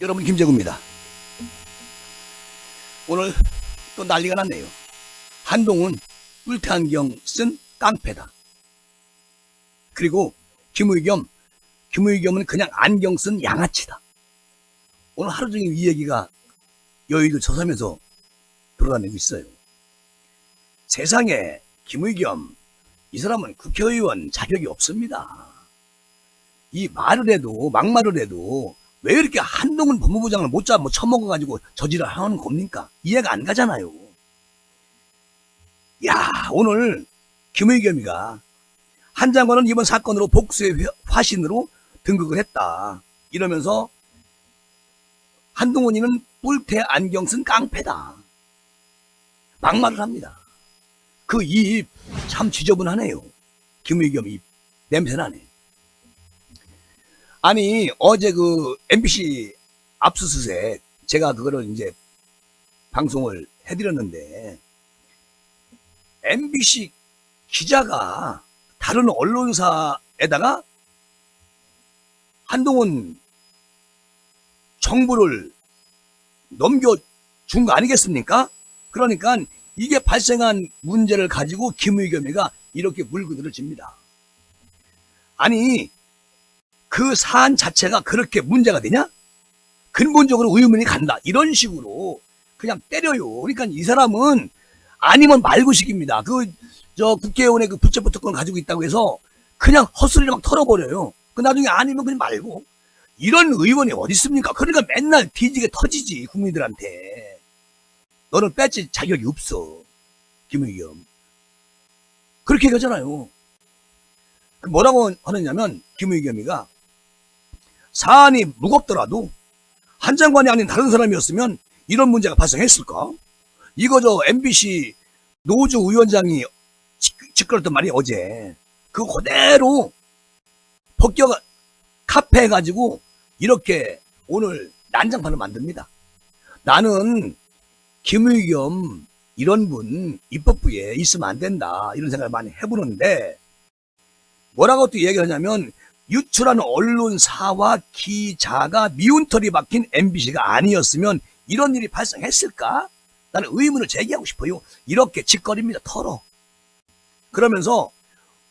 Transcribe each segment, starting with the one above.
여러분 김재구입니다. 오늘 또 난리가 났네요. 한동훈 안경 쓴 깡패다. 그리고 김의겸, 김의겸은 그냥 안경 쓴 양아치다. 오늘 하루 종일 이 얘기가 여의도 저섬에서 돌아다니고 있어요. 세상에 김의겸, 이 사람은 국회의원 자격이 없습니다. 이 말을 해도 막말을 해도 왜 이렇게 한동훈 법무부 장을 못 잡아 처먹어가지고 저지를 하는 겁니까? 이해가 안 가잖아요. 야 오늘 김의겸이가 한 장관은 이번 사건으로 복수의 회- 화신으로 등극을 했다. 이러면서 한동훈이는 뿔테 안경 쓴 깡패다. 막말을 합니다. 그 입 참 지저분하네요. 김의겸 입 냄새나네. 아니 어제 그 MBC 압수수색 제가 그거를 이제 방송을 해드렸는데 MBC 기자가 다른 언론사에다가 한동훈 정부를 넘겨준 거 아니겠습니까? 그러니까 이게 발생한 문제를 가지고 김의겸이가 이렇게 물그늘을 집니다. 아니 그 사안 자체가 그렇게 문제가 되냐? 근본적으로 의문이 간다. 이런 식으로 그냥 때려요. 그러니까 이 사람은 아니면 말고식입니다. 그, 저 국회의원의 그 불체포 특권 가지고 있다고 해서 그냥 헛소리를 막 털어버려요. 그 나중에 아니면 그냥 말고. 이런 의원이 어디 있습니까? 그러니까 맨날 뒤지게 터지지, 국민들한테. 너는 뺏질 자격이 없어. 김의겸. 그렇게 얘기하잖아요. 그 뭐라고 하느냐면, 김의겸이가 사안이 무겁더라도 한 장관이 아닌 다른 사람이었으면 이런 문제가 발생했을까? 이거 저 MBC 노조 위원장이 직- 짓거렸던 말이 어제 그 그대로 벗겨 카페 해가지고 이렇게 오늘 난장판을 만듭니다. 나는 김의겸 이런 분 입법부에 있으면 안 된다 이런 생각을 많이 해보는데 뭐라고 또 얘기하냐면 유출하는 언론사와 기자가 미운털이 박힌 MBC가 아니었으면 이런 일이 발생했을까? 나는 의문을 제기하고 싶어요. 이렇게 짓거립니다. 털어. 그러면서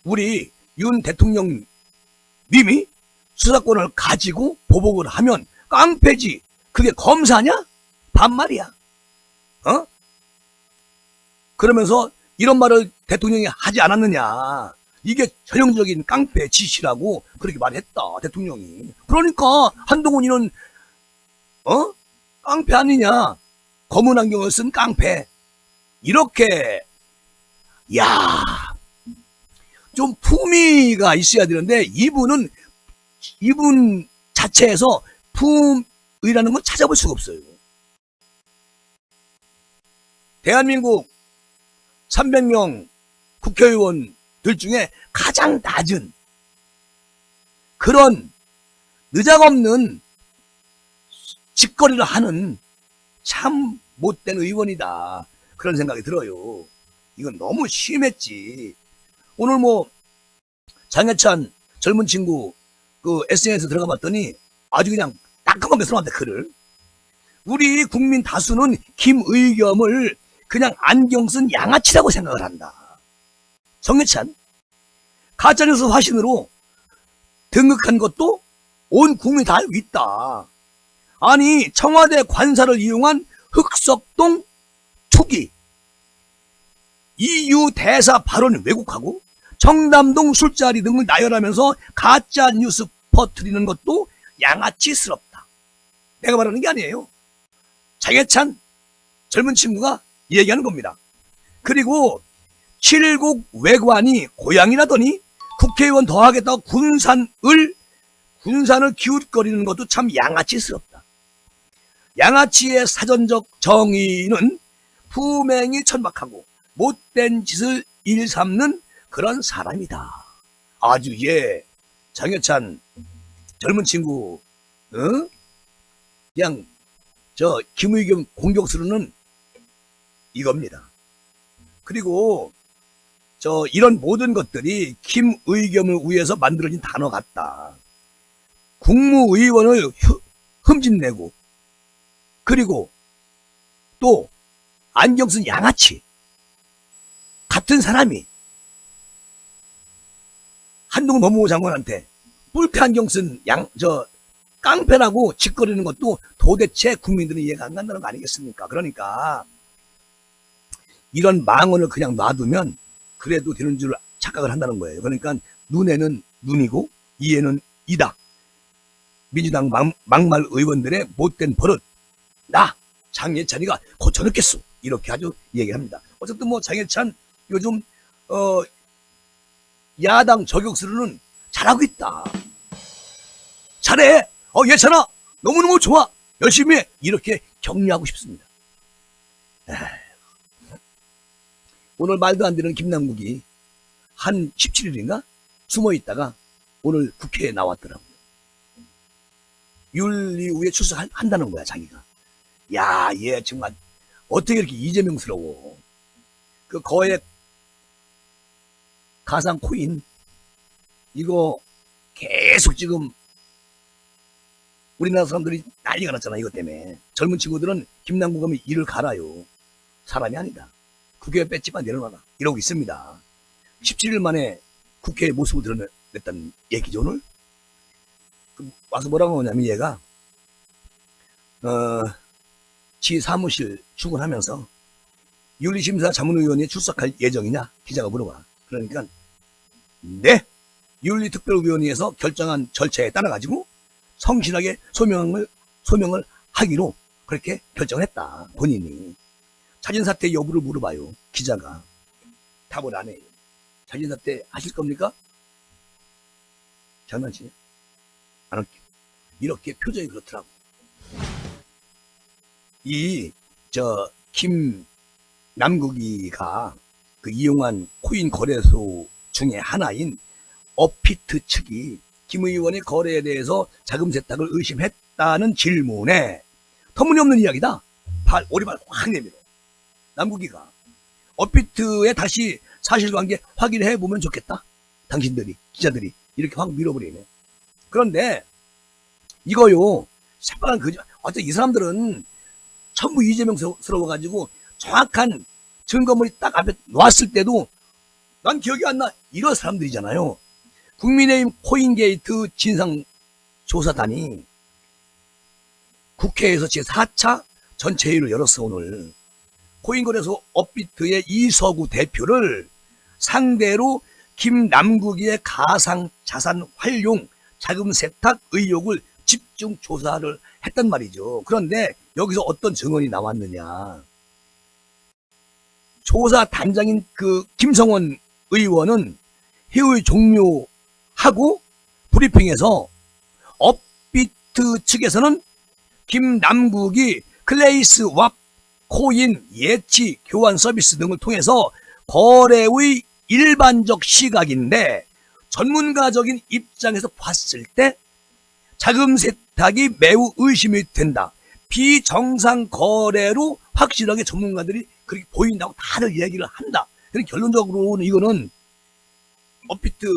우리 윤 대통령 님이 수사권을 가지고 보복을 하면 깡패지. 그게 검사냐? 반말이야. 어? 그러면서 이런 말을 대통령이 하지 않았느냐. 이게 전형적인 깡패 짓이라고 그렇게 말했다. 대통령이. 그러니까 한동훈이는 어? 깡패 아니냐? 검은 안경을 쓴 깡패. 이렇게, 야, 좀 품위가 있어야 되는데, 이분은, 이분 자체에서 품의라는 건 찾아볼 수가 없어요. 대한민국 300명 국회의원 들 중에 가장 낮은 그런 느작없는 짓거리를 하는 참 못된 의원이다. 그런 생각이 들어요. 이건 너무 심했지. 오늘 뭐 장해찬 젊은 친구 그 SNS 들어가 봤더니 아주 그냥 따끔하게 써놨대 글을. 우리 국민 다수는 김의겸을 그냥 안경 쓴 양아치라고 생각을 한다. 정해찬 가짜뉴스 화신으로 등극한 것도 온 국민이 다 알고 있다. 아니 청와대 관사를 이용한 흑석동 투기 EU 대사 발언 왜곡하고 청담동 술자리 등을 나열하면서 가짜 뉴스 퍼뜨리는 것도 양아치스럽다. 내가 말하는 게 아니에요. 장해찬 젊은 친구가 얘기하는 겁니다. 그리고 칠곡 외관이 고향이라더니 국회의원 더하겠다고 군산을 군산을 기웃거리는 것도 참 양아치스럽다. 양아치의 사전적 정의는 품행이 천박하고 못된 짓을 일삼는 그런 사람이다. 아주 예, 장여찬 젊은 친구, 어? 그냥 저 김의겸 공격수로는 이겁니다. 그리고 저 이런 모든 것들이 김의겸을 위해서 만들어진 단어 같다. 국무의원을 휴- 흠집내고 그리고 또 안경 쓴 양아치 같은 사람이 한동훈 법무부 장관한테 뿔테 안경 쓴 양 저 깡패라고 짓거리는 것도 도대체 국민들은 이해가 안 간다는 거 아니겠습니까? 그러니까 이런 망언을 그냥 놔두면 그래도 되는 줄 착각을 한다는 거예요. 그러니까 눈에는 눈이고 이에는 이다. 민주당 막, 막말 의원들의 못된 버릇 나 장예찬이가 고쳐놓겠소 이렇게 아주 얘기합니다. 어쨌든 뭐 장예찬 요즘 어 야당 저격수로는 잘하고 있다. 잘해. 어 예찬아 너무너무 좋아. 열심히 해. 이렇게 격려하고 싶습니다. 에휴. 오늘 말도 안 되는 김남국이 한 17일인가 숨어 있다가 오늘 국회에 나왔더라고요. 윤리우에 출석한다는 거야, 자기가. 야, 얘 정말 어떻게 이렇게 이재명스러워. 그 거액 가상 코인 이거 계속 지금 우리나라 사람들이 난리가 났잖아, 이것 때문에. 젊은 친구들은 김남국 하면 이를 갈아요. 사람이 아니다. 국회 뺏지만 내려놔라. 이러고 있습니다. 17일 만에 국회의 모습을 드러냈다는 얘기죠, 오늘. 그 와서 뭐라고 하냐면 얘가, 어, 지 사무실 출근하면서 윤리심사 자문위원회에 출석할 예정이냐? 기자가 물어봐. 그러니까, 네! 윤리특별위원회에서 결정한 절차에 따라 가지고 성실하게 소명을, 소명을 하기로 그렇게 결정했다. 본인이. 자진사퇴 여부를 물어봐요. 기자가. 답을 안 해요. 자진사퇴 하실 겁니까? 장난치냐? 안 할게요. 이렇게 표정이 그렇더라고. 이, 저, 김, 남국이가 그 이용한 코인 거래소 중에 하나인 어피트 측이 김 의원의 거래에 대해서 자금 세탁을 의심했다는 질문에 터무니없는 이야기다. 발, 오리발 확 내밀어. 남국이가 어피트에 다시 사실관계 확인해 보면 좋겠다. 당신들이 기자들이 이렇게 확 밀어버리네. 그런데 이거요 새빨간 거짓. 어째 이 사람들은 전부 이재명스러워 가지고 정확한 증거물이 딱 앞에 놓았을 때도 난 기억이 안 나. 이런 사람들이잖아요. 국민의힘 코인게이트 진상조사단이 국회에서 제4차 전체회의를 열었어 오늘. 코인거래소 업비트의 이서구 대표를 상대로 김남국이의 가상 자산 활용 자금 세탁 의혹을 집중 조사를 했단 말이죠. 그런데 여기서 어떤 증언이 나왔느냐. 조사 단장인 그 김성원 의원은 회의 종료하고 브리핑에서 업비트 측에서는 김남국이 클레이스 왑 코인 예치 교환 서비스 등을 통해서 거래의 일반적 시각인데 전문가적인 입장에서 봤을 때 자금 세탁이 매우 의심이 된다. 비정상 거래로 확실하게 전문가들이 그렇게 보인다고 다들 얘기를 한다. 그럼 결론적으로는 이거는 업비트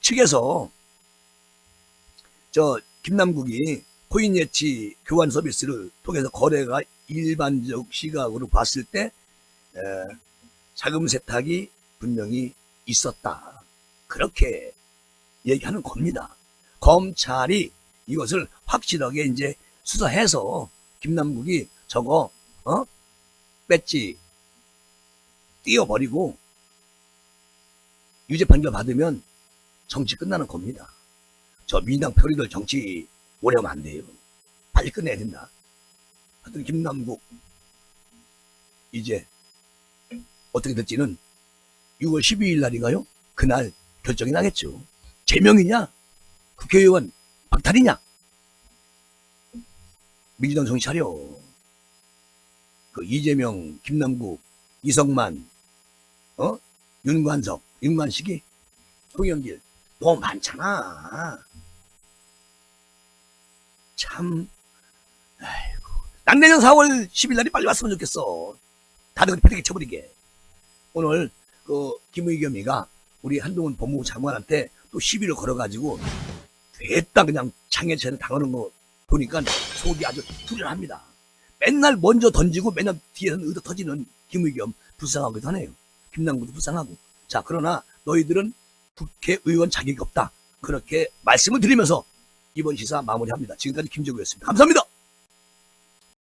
측에서 저 김남국이 코인 예치 교환 서비스를 통해서 거래가 일반적 시각으로 봤을 때 에, 자금 세탁이 분명히 있었다. 그렇게 얘기하는 겁니다. 검찰이 이것을 확실하게 이제 수사해서 김남국이 저거 어 배지 띄워버리고 유죄 판결 받으면 정치 끝나는 겁니다. 저 민당 표리들 정치 오래 하면 안 돼요. 빨리 끝내야 된다. 하여튼 김남국 이제 어떻게 될지는 6월 12일 날인가요? 그날 결정이 나겠죠. 제명이냐? 국회의원 박탈이냐? 민주당 정신 차려. 그 이재명, 김남국, 이성만, 어? 윤관석, 윤관식이, 송영길 너무 많잖아. 참, 아이고. 난 내년 4월 10일 날이 빨리 왔으면 좋겠어. 다들 패대기 쳐버리게. 오늘 그 김의 겸이가 우리 한동훈 법무부 장관한테 또 시비를 걸어가지고 됐다 그냥 창해체는 당하는 거 보니까 속이 아주 후련합니다. 맨날 먼저 던지고 맨날 뒤에서는 의도 터지는 김의겸 불쌍하기도 하네요. 김남구도 불쌍하고. 자 그러나 너희들은 국회의원 자격이 없다. 그렇게 말씀을 드리면서 이번 시사 마무리합니다. 지금까지 김재구였습니다. 감사합니다.